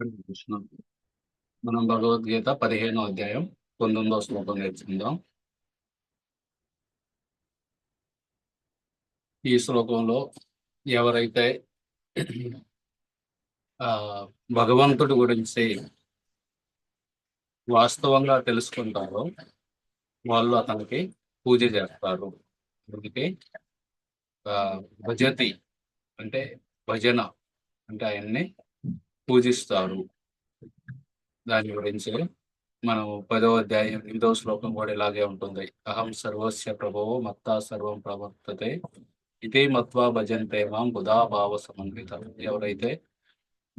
కృష్ణ. మనం భగవద్గీత పదిహేనో అధ్యాయం పంతొమ్మిదో శ్లోకం నేర్చుకుందాం. ఈ శ్లోకంలో ఎవరైతే ఆ భగవంతుడి గురించి వాస్తవంగా తెలుసుకుంటారో వాళ్ళు అతనికి పూజ చేస్తారు. అందుకే ఆ, భజతి అంటే భజన అంటే ఆయన్ని పూజిస్తారు. దాని గురించి మనం పదవ అధ్యాయం ఎనిమిదవ శ్లోకం కూడా ఇలాగే ఉంటుంది. అహం సర్వస్య ప్రభో మత్తా సర్వం ప్రవర్తతే. ఇదే మత్వా భజంతే మాం బుధా భావ సమన్విత. ఎవరైతే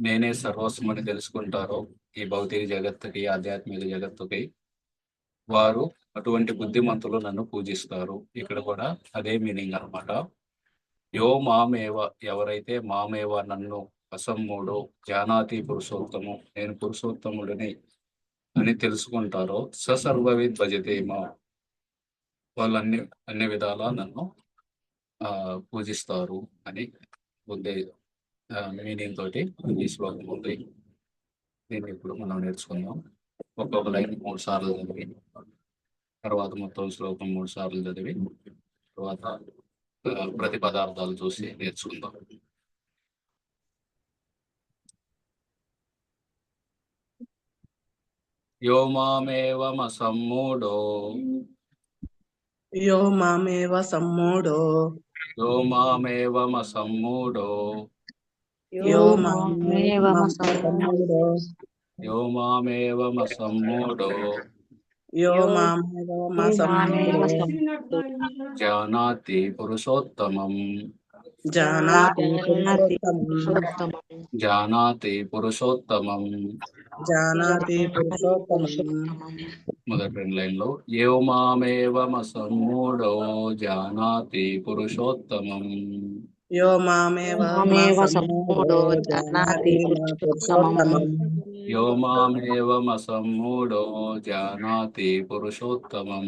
నేనే సర్వస్వమని తెలుసుకుంటారో ఈ భౌతిక జగత్తుకి ఆధ్యాత్మిక జగత్తుకి వారు అటువంటి బుద్ధిమంతులు నన్ను పూజిస్తారు. ఇక్కడ కూడా అదే మీనింగ్ అన్నమాట. యో మామేవ ఎవరైతే మామేవ నన్ను అసమ్ముడు జానాతి పురుషోత్తము. నేను పురుషోత్తముడిని అని తెలుసుకుంటారో ససర్వవి భజతే మా. వాళ్ళన్ని అన్ని విధాలా నన్ను ఆ పూజిస్తారు అని ఉందే మీనింగ్ తోటి ఈ శ్లోకం ఉంది. దీన్ని ఇప్పుడు మనం నేర్చుకుందాం. ఒక్కొక్క లైన్ మూడు సార్లు చదివి తర్వాత మొత్తం శ్లోకం మూడు సార్లు చదివి తర్వాత ప్రతి పదార్థాలు చూసి నేర్చుకుందాం. యో మామేవమసమ్మూఢో యో మామేవ సమ్మూఢో యో మామేవమసమ్మూఢో యో మామేవ సమ్మూఢో యో మామేవమసమ్మూఢో యో మామేవ సమ్మూఢో జానాతి పురుషోత్తమం. జానాతి పురుషోత్తమం జానాతి పురుషోత్తమం మొదటి రెండు లైన్లో యో మామేవమసమ్మూఢో జానాతి పురుషోత్తమం యో మామేవ మామేవ సమ్మూఢో జానాతి పురుషోత్తమం యో మామేవమసమ్మూఢో జానాతి పురుషోత్తమం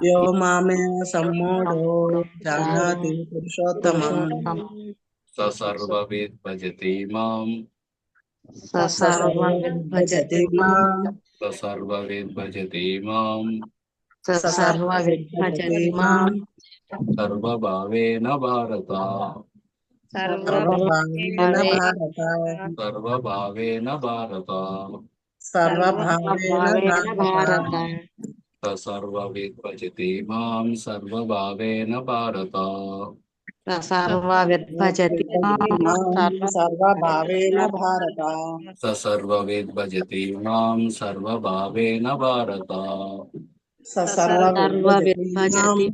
యో మామేవ సమ్మూఢో జానాతి పురుషోత్తమం. స సర్వవిద్ భజతి మాం. భజతి మాం. స సర్వవిద్ భజతి మాం. సర్వవిద్భజతి మాం. సర్వభావేన భారత. సర్వభావేన భారత. సర్వభావేన భారత. సర్వభావేన భారత. స సర్వవిద్ భజతి మాం సర్వభావేన భారత సర్వవిద్భజతి సర్వభావేన భారత స సర్వవిద్ భజతి మాం సర్వభావేన భారత సర్వవిద్భజతి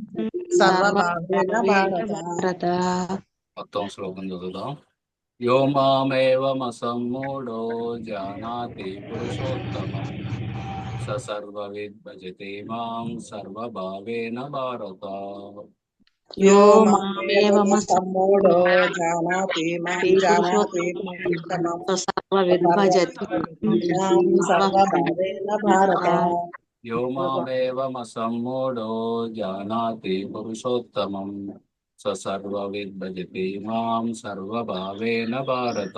సర్వభావేన భారత భారత మొత్తం శ్లోకం చదువుదాం యో మామేవమసమ్మూఢో జానాతి పురుషోత్తమం స సర్వవిద్ భజతి మాం సర్వభావేన భారత యో మామేవ సమ్మూఢో జానాతి మాం జానాతి పురుషోత్తమం సర్వవిద్భజతి మాం సర్వభావేన భారత యో మామేవమసమ్మూఢో జానాతి పురుషోత్తమం స సర్వవిద్ భజతి మాం సర్వభావేన భారత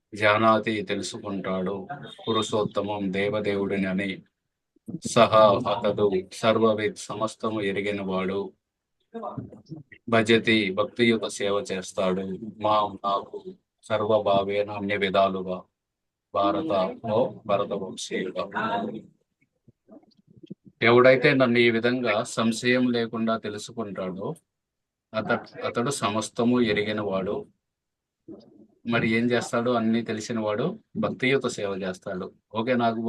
జానాతి తెలుసుకుంటాడు. పురుషోత్తమం దేవదేవుడిని అని సహా అతడు సర్వవిత్ సమస్తము ఎరిగిన వాడు భజతి భక్తియుత సేవ చేస్తాడు. మా నాకు సర్వభావేన అన్ని విధాలుగా భారతలో భరత వంశీయుగా ఎవడైతే నన్ను ఈ విధంగా సంశయం లేకుండా తెలుసుకుంటాడో అత అతడు సమస్తము ఎరిగిన వాడు మరి ఏం చేస్తాడు అన్ని తెలిసిన వాడు భక్తియుత సేవ చేస్తాడు. ఓకే నాకు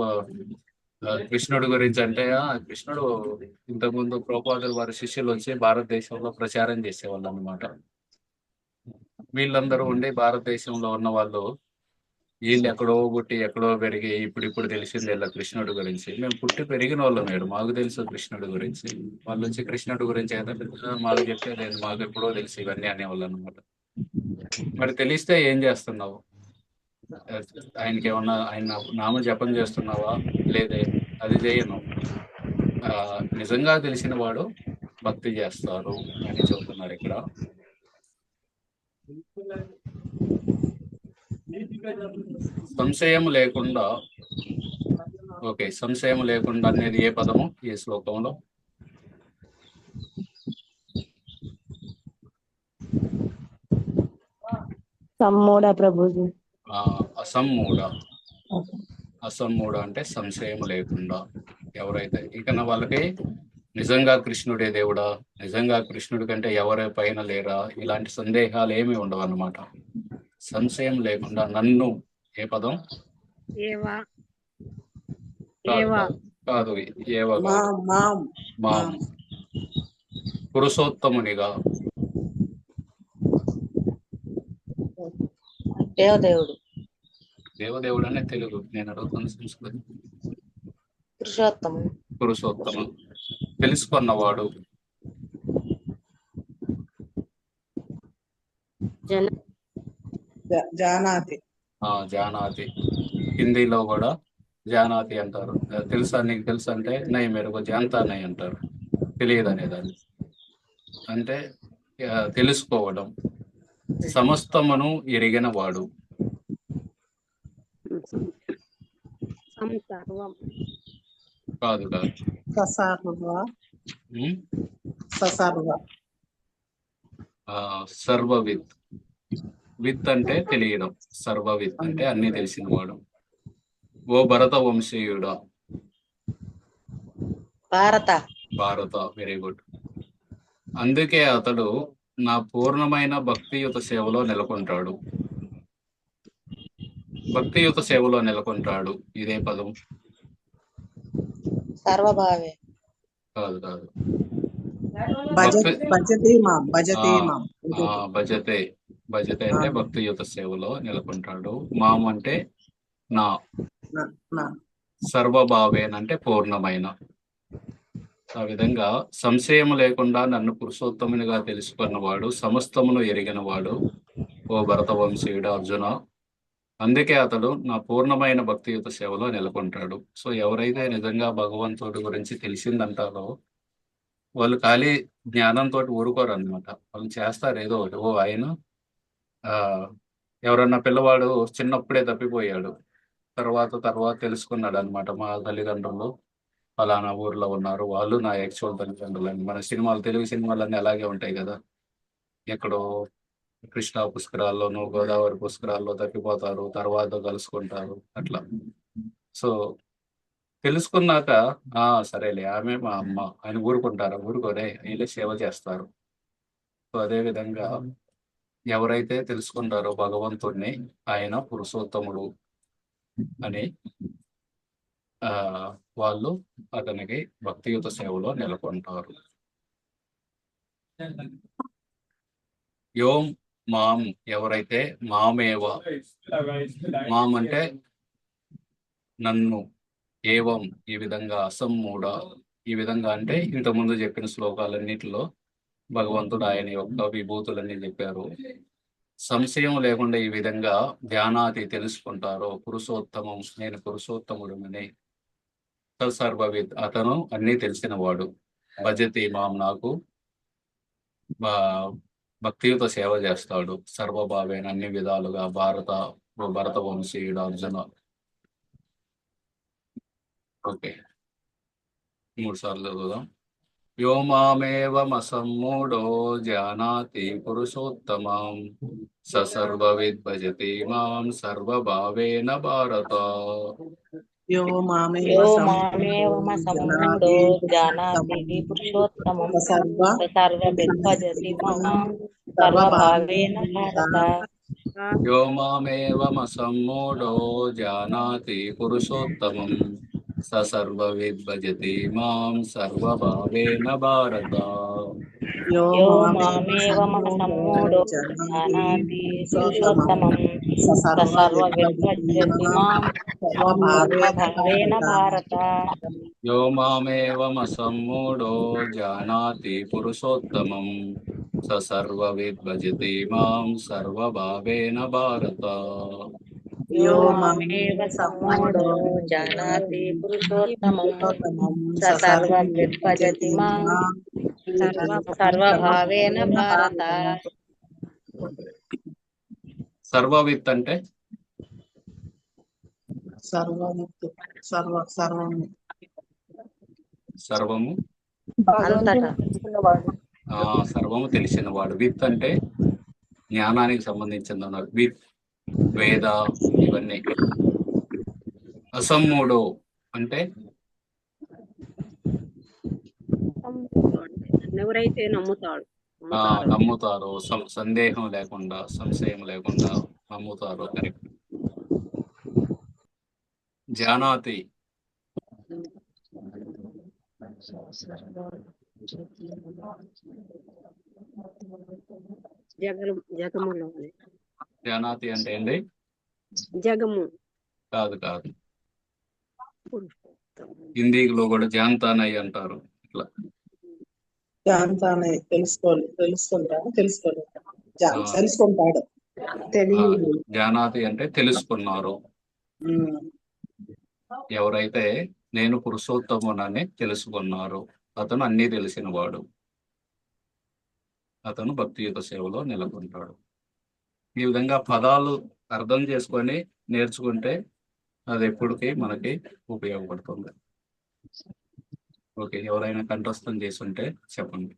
కృష్ణుడు గురించి అంటే కృష్ణుడు ఇంతకుముందు ప్రోపాదులు వారి శిష్యులు వచ్చి భారతదేశంలో ప్రచారం చేసేవాళ్ళు అనమాట వీళ్ళందరూ ఉండి భారతదేశంలో ఉన్న వాళ్ళు వీళ్ళు ఎక్కడో పుట్టి ఎక్కడో పెరిగి ఇప్పుడు ఇప్పుడు తెలిసింది ఇలా కృష్ణుడి గురించి. మేము పుట్టి పెరిగిన వాళ్ళం మేడం మాకు తెలుసు కృష్ణుడి గురించి. వాళ్ళు వచ్చి కృష్ణుడి గురించి అయితే మాకు చెప్పేది మాకు ఎప్పుడో తెలుసు ఇవన్నీ అనేవాళ్ళు అనమాట మరి తెలిస్తే ఏం చేస్తున్నావు? ఆయనకి ఏమన్నా ఆయన నామ జపం చేస్తున్నావా? లేదే అది చేయను. నిజంగా తెలిసిన వాడు భక్తి చేస్తారు అని చెబుతున్నారు ఇక్కడ. సంశయం లేకుండా ఓకే సంశయం లేకుండా అనేది ఏ పదము? ఈ శ్లోకంలో సమ్మోడ ప్రభుజీ. ఆ, అసమ్మూఢ అసమ్మూఢ అంటే సంశయం లేకుండా ఎవరైతే ఇక వాళ్ళకి నిజంగా కృష్ణుడే దేవుడా నిజంగా కృష్ణుడి కంటే ఎవరి పైన లేరా ఇలాంటి సందేహాలు ఏమి ఉండవు అన్నమాట. సంశయం లేకుండా నన్ను ఏ పదం? ఏవా? కాదు, ఏవా? మా. పురుషోత్తమునిగా దేవదేవుడు. దేవదేవుడు అనే తెలుగు. నేను అడుగుతున్న సంస్కృతి పురుషోత్తము. తెలుసుకున్నవాడు. జానాతి. ఆ జానాతి. హిందీలో కూడా జానాతి అంటారు. తెలుసా నీకు తెలుసు అంటే నై మెరుగు జాంతా నై అంటారు. తెలియదు అనేదాన్ని అంటే తెలుసుకోవడం. సమస్తమును ఎరిగిన వాడు కాదు కాదు సర్వవిత్. విత్ అంటే తెలియడం. సర్వవిత్ అంటే అన్ని తెలిసిన వాడు ఓ భరత వంశీయుడా. భారత. భారత వెరీ గుడ్. అందుకే అతడు నా పూర్ణమైన భక్తియుత సేవలో నెలకొంటాడు. భక్తియుత సేవలో నెలకొంటాడు. ఇదే పదం. సర్వభావే. కాదు కాదు. భజతి మాం భజతి అంటే భక్తియుత సేవలో నెలకొంటాడు. మాం అంటే నా. నా- నా. సర్వభావేన్ అంటే పూర్ణమైన. ఆ విధంగా సంశయం లేకుండా నన్ను పురుషోత్తమునిగా తెలుసుకున్నవాడు సమస్తమును ఎరిగినవాడు ఓ భరత వంశీయుడు అర్జున. అందుకే అతడు నా పూర్ణమైన భక్తియుత సేవలో నెలకొంటాడు. సో ఎవరైతే నిజంగా భగవంతుడి గురించి తెలిసిందంటారో వాళ్ళు ఖాళీ జ్ఞానంతో ఊరుకోరు అనమాట వాళ్ళు చేస్తారు ఏదో ఒకటి. ఓ ఆయన ఆ ఎవరన్నా పిల్లవాడు చిన్నప్పుడే తప్పిపోయాడు. తర్వాత తర్వాత తెలుసుకున్నాడు అనమాట మా తల్లిదండ్రులు. ఫలానా ఊర్లో ఉన్నారు. వాళ్ళు నా యాక్చువల్ తల్లిదండ్రులు అని మన సినిమాలు తెలుగు సినిమాలన్నీ అలాగే ఉంటాయి కదా. ఎక్కడో కృష్ణా పుష్కరాల్లోనూ గోదావరి పుష్కరాల్లో తప్పిపోతారు. తర్వాత కలుసుకుంటారు. అట్లా. సో తెలుసుకున్నాక ఆ సరేలే. ఆమె మా అమ్మ. ఆయన ఊరుకుంటారు? ఊరుకోరే వీళ్ళే సేవ చేస్తారు. సో అదే విధంగా ఎవరైతే తెలుసుకుంటారో భగవంతుణ్ణి ఆయన పురుషోత్తముడు అని వాళ్ళు అతనికి భక్తియుత సేవలో నెలకొంటారు. యోం మాం ఎవరైతే మామేవ మాం అంటే నన్ను ఏవం ఈ విధంగా అసమ్మూడ ఈ విధంగా అంటే ఇంతకుముందు చెప్పిన శ్లోకాలన్నిటిలో భగవంతుడు ఆయన యొక్క విభూతులన్నీ చెప్పారు. సంశయం లేకుండా ఈ విధంగా ధ్యానాది తెలుసుకుంటారో. పురుషోత్తమం నేను పురుషోత్తముడు అని సర్వవిత్ అతను అన్ని తెలిసినవాడు భజతి మాం నాకు. భక్తియుత సేవ చేస్తాడు. సర్వభావేన అన్ని విధాలుగా భారత భరత వంశీయుడు అర్జున. ఓకే. మూడు సార్లు చదువుదాం. యో జానాతి పురుషోత్తమాం. స సర్వవిద్ భజతి మాం సర్వభావేన భారత. యో మామేవ యో సం- మామేవమ సమ్మూఢో జానాతి పురుషోత్తమం. సర్వ సర్వవిద్భజతి మాం సర్వభావేన భారత యో మామేవమసమ్మూఢో జానాతి పురుషోత్తమం. స సర్వవిద్ భజతి మాం సర్వభావేన భారత యో యో మామేవ మామేవమ సమ్మూఢో జానాతి పురుషోత్తమం సర్వ విద్భజతి మాం సర్వభావేన భారత యో మామేవమసమ్మూఢో జానాతి పురుషోత్తమం స సర్వవిద్భజతి మాం సర్వభావేన భారత యో మామేవ సమ్మోఢో జానాతి పురుషోత్తమం స సర్వ విద్భజతి మాం సర్వభావేన భారత సర్వవిత్ అంటే? సర్వ సర్వము. సర్వము? అంతటా. ఆ సర్వము తెలిసిన వాడు విత్ అంటే జ్ఞానానికి సంబంధించింది అన్నారు విత్ వేద ఇవన్నీ. అసమ్ముడు అంటే? ఎవరైతే నమ్ముతాడు. నమ్ముతారో. సం- సందేహం లేకుండా సంశయం లేకుండా నమ్ముతారో. కరెక్ట్ జానాతి. జానాతి అంటే ఏంటి జగము. కాదు కాదు. హిందీలో కూడా జాన్తానయ్య అంటారు. ఇట్లా. జాంతానే తెలుసుకోవాలి తెలుసుకుంటాడు తెలుసుకోలేదు. తెలుసుకుంటాడు. తెలియదు. జానాతి అంటే తెలుసుకున్నారు. ఎవరైతే నేను పురుషోత్తమునని తెలుసుకున్నారు అతను అన్నీ తెలిసిన వాడు అతను భక్తియుత సేవలో నెలకొంటాడు. ఈ విధంగా పదాలు అర్థం చేసుకొని నేర్చుకుంటే అది ఎప్పటికీ మనకి ఉపయోగపడుతుంది. ఓకే ఎవరైనా కంఠస్థం చేసుంటే చెప్పండి.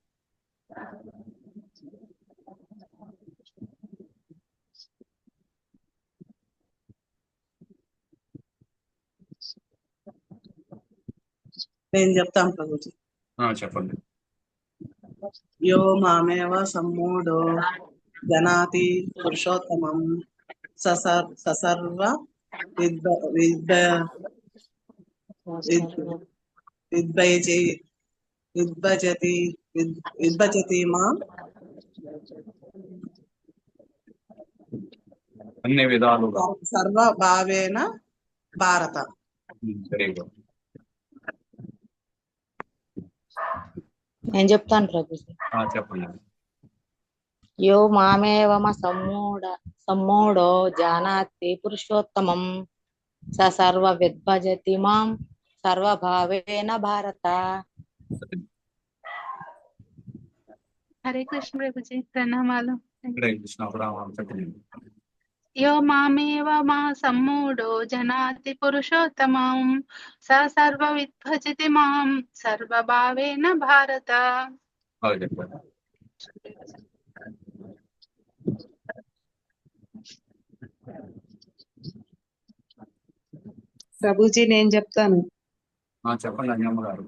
నేను చెప్తాను ప్రభుజీ. ఆ, చెప్పండి. యో మామేవ సమ్మూఢో జనాతి పురుషోత్తమం ససర్ ససర్వ విద్భ విద్భ విద్- విద్భజి విద్భజతి విద్- విద్భజతి మా. అన్ని విధాలుగా సర్వ భావేన భారత నేను చెప్తాను ప్రభుజీ చెప్పండి. యో మామేవమ సమ్మూఢ సమ్మూఢో జానాతి పురుషోత్తమం స సర్వ విద్భజతి మాం. సర్వభావేన భారత. హరే కృష్ణ ప్రభుజీ ప్రణామాలు. యో మామేవ మా సమ్మూఢో జనాతి పురుషోత్తమం. స సర్వ విద్భజతి మాం సర్వభావేన భారత. ప్రభుజీ నేను చెప్తాను. చెప్పండి అంజమ్మ గారు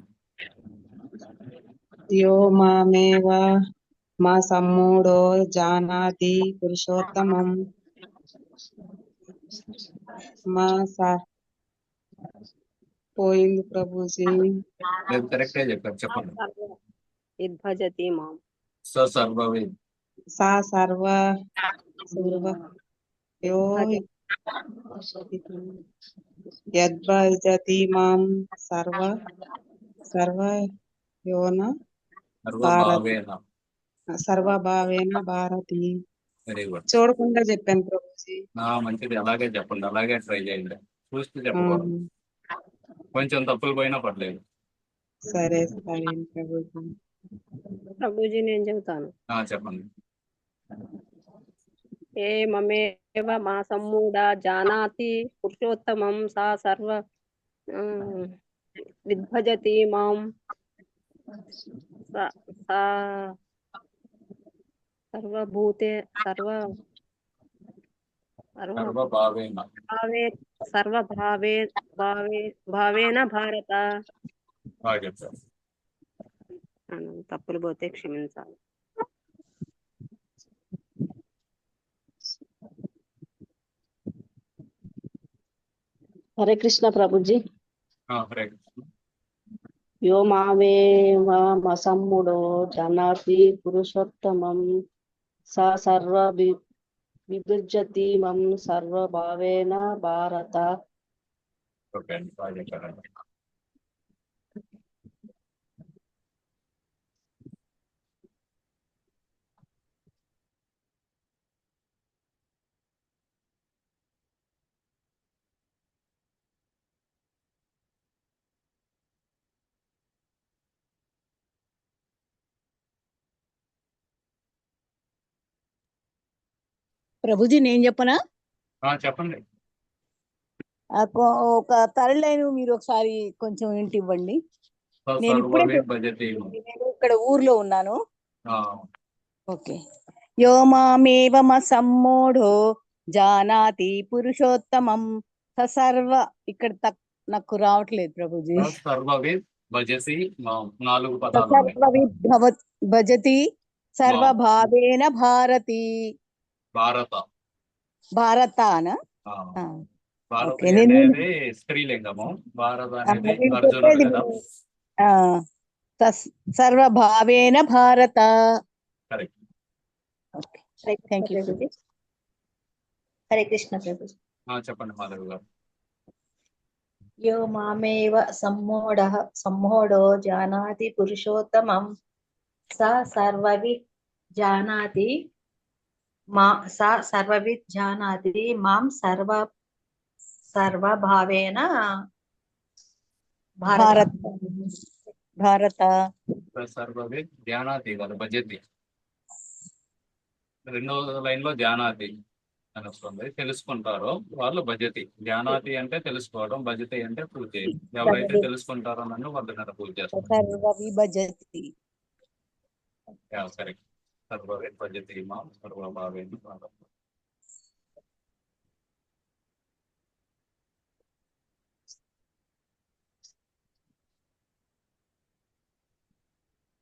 యో మామేవ మా సమ్మూఢో జానాతి పురుషోత్తమం మా స పోయింది ప్రభుజీ లేదు కరెక్టే చెప్పారు చెప్పండి విద్భజతి మాం స సర్వవి సా సర్వ సర్వ యో యద్భజతి మాం సర్వ సర్వ యోన సర్వభావేన. భారతి. చూడకుండా చెప్పాను ప్రభుజీ. మంచిది. అలాగే చెప్పండి. అలాగే ట్రై చేయండి. చూస్తూ చెప్పకూడదు ఉమ్, కొంచెం తప్పులు పోయినా పర్లేదు. సరే సరే ప్రభుజీ. ప్రభుజీ నేను చెబుతాను. చెప్పండి. ఏ మమేవ మా సమ్మూఢ జానాతి పురుషోత్తమం సా సర్వ ఆ, విద్భజతి మాం స- సా- సర్వభూతే సర్వ సర్వ సర్వభావేన భావే సర్వభావే భావే భావేన భారత బాగా చెప్పారు అను, తప్పులు పోతే క్షమించాలి హరే కృష్ణ ప్రభుజీ. కృష్ణ. యో మావేవ మసమ్ముడో జనాతి పురుషోత్తమం. స సర్వ విభజతి మం సర్వభావేన భారత. ప్రభుజీ నేను చెప్పనా? చెప్పండి. ఒక థర్డ్ లైన్ మీరు ఒకసారి కొంచెం ఇంటి ఇవ్వండి. నేను ఇప్పుడే ఇక్కడ ఊర్లో ఉన్నాను. ఓకే. యో మామేవమ సమ్మోఢో జానాతి పురుషోత్తమం స సర్వ ఇక్కడ నాకు రావట్లేదు ప్రభుజీ. సర్వవిద్ భజతి. సర్వభావేన భారతి. భారత. భారతాన ఆ, ఆ, భారత నేను- అనేది స్త్రీలింగము. భారత అనేది అర్జునుడు కదా. సర్వభావేన భారత. Correct. Thank you. Hare Krishna ప్రభు చెప్పండి మాధవ్ గారు. యో మామేవ సమ్మోఢ సమ్మోఢో జానాతి పురుషోత్తమం. స సర్వవిత్ జానాతి మా స సర్వవిత్ జానాతి మాం సర్వ సర్వభావేన భారత. భారత. సర్వవిద్ ధ్యానాతి కదా భజతి రెండో లైన్లో ధ్యానాతి అని వస్తుంది. తెలుసుకుంటారో వాళ్ళు భజతి ధ్యానాతి అంటే తెలుసుకోవడం భజతి అంటే పూజ చేయడం. ఎవరైతే తెలుసుకుంటారో నన్ను వాళ్ళు పూజ చేస్తారు. కరెక్ట్. సర్వవిద్ భజతి మా సర్వభావేన భారత